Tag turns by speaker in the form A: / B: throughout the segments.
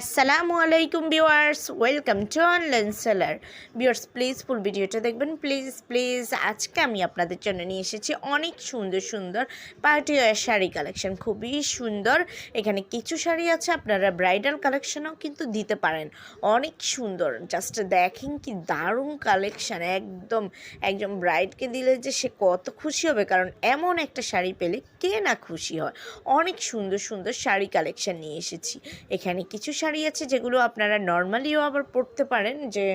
A: আসসালামু আলাইকুম viewers welcome to online seller viewers please full ভিডিওটা দেখবেন। প্লিজ প্লিজ আজকে আমি আপনাদের জন্য নিয়ে এসেছি অনেক সুন্দর সুন্দর পার্টি ওয়ার শাড়ি কালেকশন। খুবই সুন্দর। এখানে কিছু শাড়ি আছে, আপনারা ব্রাইডাল কালেকশনও কিন্তু দিতে পারেন। অনেক সুন্দর। জাস্ট দেখেন কি দারুণ কালেকশন। একদম, একজন ব্রাইডকে দিলে যে সে কত খুশি হবে, কারণ এমন একটা শাড়ি পেলে কে না খুশি হয়। অনেক সুন্দর সুন্দর শাড়ি কালেকশন নিয়ে এসেছি। এখানে কিছু শাড়ি আছে যেগুলো আপনারা নর্মালিও আবার পরতে পারেন, যে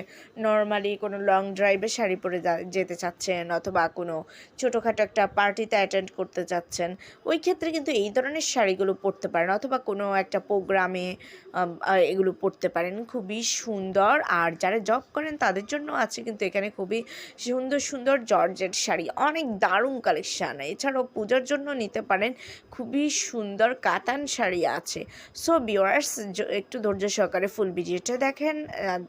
A: নর্মালি কোনো লং ড্রাইভে শাড়ি পরে যেতে চাচ্ছেন অথবা কোনো ছোটোখাটো একটা পার্টিতে অ্যাটেন্ড করতে চাচ্ছেন, ওই ক্ষেত্রে কিন্তু এই ধরনের শাড়িগুলো পরতে পারেন অথবা কোনো একটা প্রোগ্রামে এগুলো পরতে পারেন। খুবই সুন্দর। আর যারা জব করেন, তাদের জন্য আছে কিন্তু এখানে খুবই সুন্দর সুন্দর জর্জেট শাড়ি। অনেক দারুণ কালেকশান এছাড়াও পূজার জন্য নিতে পারেন। খুবই সুন্দর কাতান শাড়ি আছে। সো ভিওয়ার্স একটু ধৈর্য সহকারে ফুল ভিডিওটা দেখেন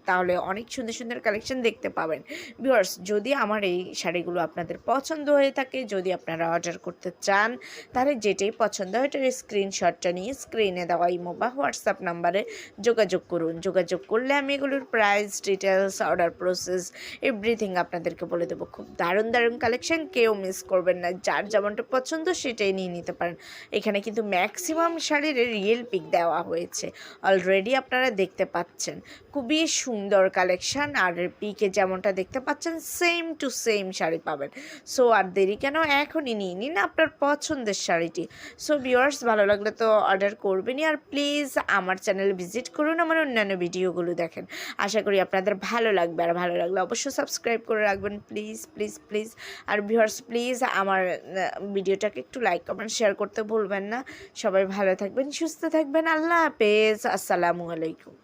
A: তাহলে অনেক সুন্দর সুন্দর কালেকশন দেখতে পাবেন। ভিওয়ার্স যদি আমার এই শাড়িগুলো আপনাদের পছন্দ হয়ে থাকে, যদি আপনারা অর্ডার করতে চান, তাহলে যেটাই পছন্দ হয় এটার স্ক্রিনশটটা নিয়ে স্ক্রিনে দেওয়া ইমো বা হোয়াটসঅ্যাপ নাম্বারে যোগাযোগ করুন। যোগাযোগ করলে আমি এগুলোর price details order process everything আপনাদেরকে বলে দেবো। খুব দারুণ দারুণ কালেকশন কেউ মিস করবেন না। যার যেমনটা পছন্দ, সেটাই নিয়ে নিতে পারেন। এখানে কিন্তু ম্যাক্সিমাম শাড়ির রিয়েল পিক দেওয়া হয়েছে। অলরেডি আপনারা দেখতে পাচ্ছেন। খুবই সুন্দর কালেকশন আর পিকে যেমনটা দেখতে পাচ্ছেন সেম টু সেম শাড়ি পাবেন। সো আর দেরি কেন? এখনই নিয়ে নিন আপনার পছন্দের শাড়িটি। সো ভিওয়ার্স ভালো লাগলে তো অর্ডার করবেনই। আর প্লিজ আমার চ্যানেল ভিজিট করুন আমার অন্যান্য ভিডিওগুলো দেখেন। আশা করি আপনাদের ভালো লাগবে। আর ভালো লাগলে অবশ্যই সাবস্ক্রাইব করে রাখবেন। প্লিজ প্লিজ প্লিজ আর ভিউয়ার্স প্লিজ আমার ভিডিওটাকে একটু লাইক কমেন্ট শেয়ার করতে ভুলবেন না। সবাই ভালো থাকবেন, সুস্থ থাকবেন। আল্লাহ হাফেজ। আসসালামু আলাইকুম।